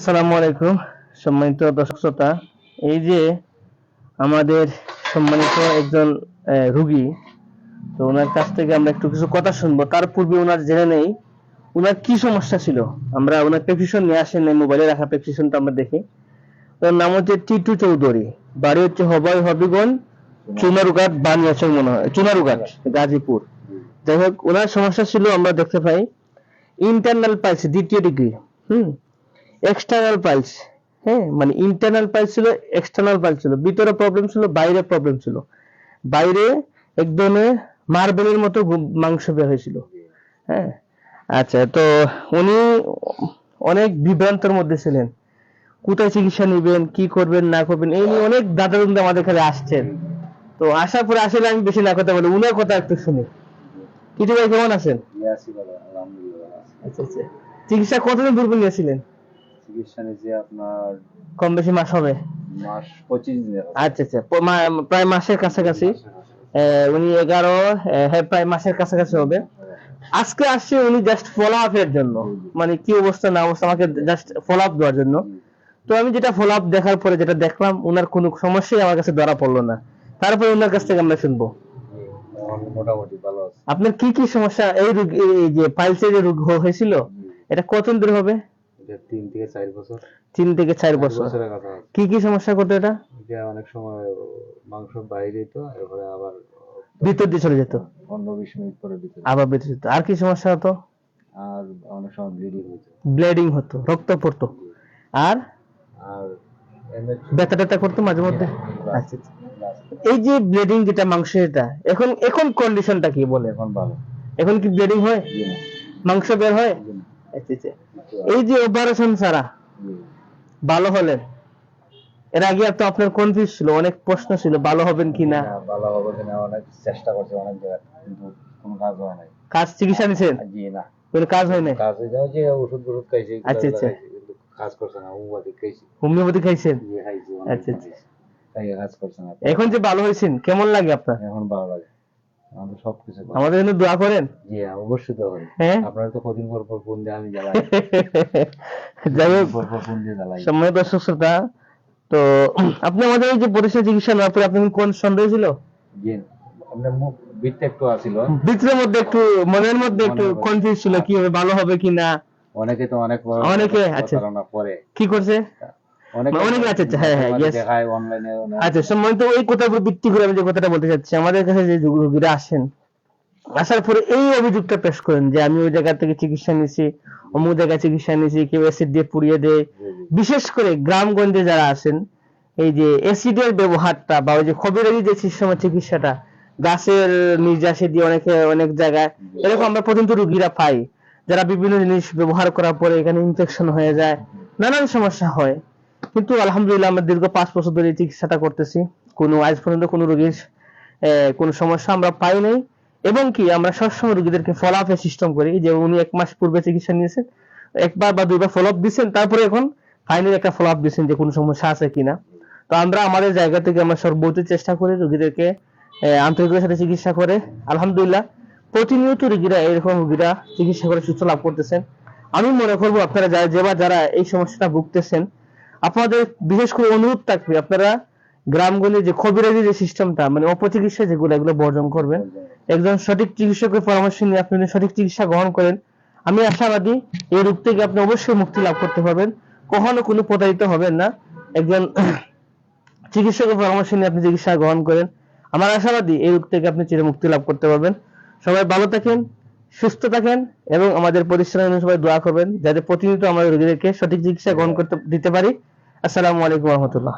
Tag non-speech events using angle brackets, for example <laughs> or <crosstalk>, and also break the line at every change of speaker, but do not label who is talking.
আসসালামু আলাইকুম, সম্মানিত দর্শক শ্রোতা। এই যে আমাদের সম্মানিত একজন রুগী, তো ওনার কাছ থেকে আমরা একটু কিছু কথা শুনব। তার পূর্বে ওনার জেনে নেই, ওনার কি সমস্যা ছিল? আমরা ওনার প্রেসক্রিপশন নিয়ে আসেন নাই, মোবাইলে রাখা প্রেসক্রিপশনটা আমরা দেখি। ওর নাম হচ্ছে টিটু চৌধুরী, বাড়ি হচ্ছে হবাই হবিগঞ্জ, চুনারুঘাট বানিয়াচং মনে হয়, চুনারুঘাট, গাজীপুর। যাই হোক, ওনার সমস্যা ছিল, আমরা দেখতে পাই ইন্টারনাল পাইছে দ্বিতীয় ডিগ্রি হুম? এক্সটার্নাল পাইলস হ্যাঁ? মানে ইন্টারনাল পাইলস ছিল এক্সটার্নাল পাইলস ছিল। ভিতরে প্রবলেম ছিল বাইরে প্রবলেম ছিল। বাইরে এক ধরনের মার্বেলের মতো মাংস বের হয়েছিল। হ্যাঁ? আচ্ছা তো উনি অনেক বিভ্রান্তর মধ্যে ছিলেন। কোথায় চিকিৎসা নেবেন কি করবেন না করবেন এই নিয়ে অনেক দাদা দাদা আমাদের এখানে আসছেন। তো আসার পরে আসলে আমি বেশি না কথা বলি উনার কথা একটু শুনি। কিছু ভাই কেমন আছেন?
আছি বাবা আলহামদুলিল্লাহ। আছি।
আচ্ছা আচ্ছা। চিকিৎসা কতদিন পূর্বে নিয়েছিলেন?
চিকিৎসা নিয়েছি আপনার
কম বেশি মাস হবে?
মাস পঁচিশ দিনের
আচ্ছা আচ্ছা। প্রায় মাসের কাছাকাছি। উনি এগারো হ্যাঁ প্রায় মাসের কাছাকাছি হবে। আজকে আসছে উনি জাস্ট ফলো আপের জন্য। মানে কি অবস্থা না অবস্থা আমাকে জাস্ট ফলো আপ দেওয়ার জন্য। তো আমি যেটা ফলো আপ দেখার পরে যেটা দেখলাম ওনার কোনো সমস্যাই আমার কাছে ধরা পড়ল না। তারপরে ওনার কাছ থেকে আমরা শুনব।
মোটামুটি ভালো আছে।
আপনার কি কি সমস্যা? এই রোগ এই যে পাইলসের যে রোগ হয়েছিল এটা কতদিন ধরে হবে?
তিন থেকে চার বছর।
তিন থেকে চার বছর। কি কি সমস্যা করতো এটা?
অনেক সময় মাংস বাইরে তো এরপরে আবার
ভিতর দিয়ে চলে যেত?
পনেরো বিশ মিনিট পরে ভিতরে
আবার বেঁচে যেত। আর কি সমস্যা হতো?
আর অনেক সময় ব্লিডিং হয়েছে
ব্লিডিং হতো। রক্ত পড়তো। আর?
আর
ব্যথা ট্যাথা করতো মাঝে মধ্যে? আচ্ছা। এই যে ব্লিডিং যেটা মাংস এটা এখন এখন কন্ডিশনটা কি বলে?
এখন ভালো।
এখন কি ব্লিডিং হয়? মাংস বের হয়? আচ্ছা আচ্ছা। এই যে অপারেশন ছাড়া ভালো হলেন এর আগে তো আপনার কনফিউজ ছিল অনেক প্রশ্ন ছিল ভালো হবেন কিনা
না, ভালো হবে কিনা অনেক চেষ্টা করছে অনেক জায়গায় কিন্তু কোনো কাজ হয় নাই।
কাজ চিকিৎসা নিছেন?
জি না।
কোনো কাজ হয় নাই?
কাজ হয়ে যাও যে ওষুধ ওষুধ খাইছি
আচ্ছা, আচ্ছা।
কাজ করছে না উবাদি খাইছি।
হোমিওপ্যাথি খাইছেন?
ইয়ে খাইছি
আচ্ছা, আচ্ছা।
কাজ করছে না।
এখন যে ভালো হয়েছেন কেমন লাগে আপনার?
এখন ভালো লাগে। আমাদের সবকিছু।
আমাদের জন্য দোয়া করেন?
জি হ্যাঁ, অবশ্যই তো হবে
হ্যাঁ?
আপনারা তো কদিন পর পর ফোন দিয়ে আমি জ্বালাই। <laughs>
যাই হোক
পর পর ফোন দিয়ে জ্বালাই।
সম্মানিত দর্শক শ্রোতা তো <clears throat> আপনি আমাদের এই যে পরিষেবা চিকিৎসা নেওয়ার পরে আপনার কোন সন্দেহ ছিল?
জি আপনার মুখ বিটটা একটু আসিল
মধ্যে একটু মনের মধ্যে একটু। কনফিউজ ছিল কি হবে ভালো হবে কিনা?
অনেকে তো অনেক
অনেকে, আচ্ছা।
করে।
কি করছে?
অনেকে
আচ্ছা, আচ্ছা, হ্যাঁ, হ্যাঁ,
অনলাইনে
আচ্ছা সম্মানিত এই কথার উপর ভিত্তি করে আমি যে কথাটা বলতে চাচ্ছি আমাদের কাছে যে রোগীরা আসেন আসার পরে এই অভিযোগটা পেশ করেন যে আমি ওই জায়গা থেকে চিকিৎসা নিয়েছি অমুক জায়গায় চিকিৎসা নিয়েছি কেউ অ্যাসিড দিয়ে পুড়িয়ে দেয় বিশেষ করে গ্রামগঞ্জে যারা আছেন এই যে অ্যাসিডের ব্যবহারটা বা ওই যে খবিরাজি যে সিস্টেমের চিকিৎসাটা গাছের নির্যাসে দিয়ে অনেকে অনেক জায়গায় এরকম আমরা পর্যন্ত রুগীরা পাই যারা বিভিন্ন জিনিস ব্যবহার করার পরে এখানে ইনফেকশন হয়ে যায় নানান সমস্যা হয়। কিন্তু আলহামদুলিল্লাহ আমরা দীর্ঘ পাঁচ বছর ধরে এই চিকিৎসাটা করতেছি। কোনো আজ পর্যন্ত কোনো রোগীর কোনো সমস্যা আমরা পাই নাই। এবং কি, আমরা সবসময় রোগীদেরকে ফলো আপের সিস্টেম করি। যে উনি এক মাস পূর্বে চিকিৎসা নিয়েছেন, একবার বা দুইবার ফলো আপ দিচ্ছেন তারপরে এখন ফাইনালি একটা ফলো আপ দিচ্ছেন যে কোনো সমস্যা আছে কিনা। তো আমরা আমাদের জায়গা থেকে আমরা সর্বোচ্চ চেষ্টা করি রোগীদেরকে আন্তরিকতার সাথে চিকিৎসা করে। আলহামদুলিল্লাহ, প্রতিনিয়ত রোগীরা এরকম রোগীরা চিকিৎসা করে, সুস্থ লাভ করতেছেন। আমি মনে করব আপনারা যারা যারা এই সমস্যাটা ভুগতেছেন আপনাদের বিশেষ করে অনুরোধ থাকবে আপনারা গ্রামগঞ্জে যে খবিরাজি যে সিস্টেমটা মানে অপচিকিৎসা যেগুলো, এগুলো বর্জন করবেন। একজন সঠিক চিকিৎসকের পরামর্শ নিয়ে আপনি সঠিক চিকিৎসা গ্রহণ করেন, আমি আশাবাদী এই রোগ থেকে আপনি অবশ্যই মুক্তি লাভ করতে পারবেন। কখনো কোনো প্রতারিত হবেন না। একজন <clears throat> চিকিৎসকের পরামর্শ নিয়ে আপনি চিকিৎসা গ্রহণ করেন। আমার আশাবাদী এই রোগ থেকে আপনি চির মুক্তি লাভ করতে পারবেন। সবাই ভালো থাকেন। সুস্থ থাকেন এবং আমাদের প্রতিষ্ঠানের সবাই দোয়া করবেন যাতে প্রতিনিয়ত আমাদের রোগীদেরকে সঠিক চিকিৎসা গ্রহণ করতে দিতে পারি। আসসালামু আলাইকুম রহমতুল্লাহ।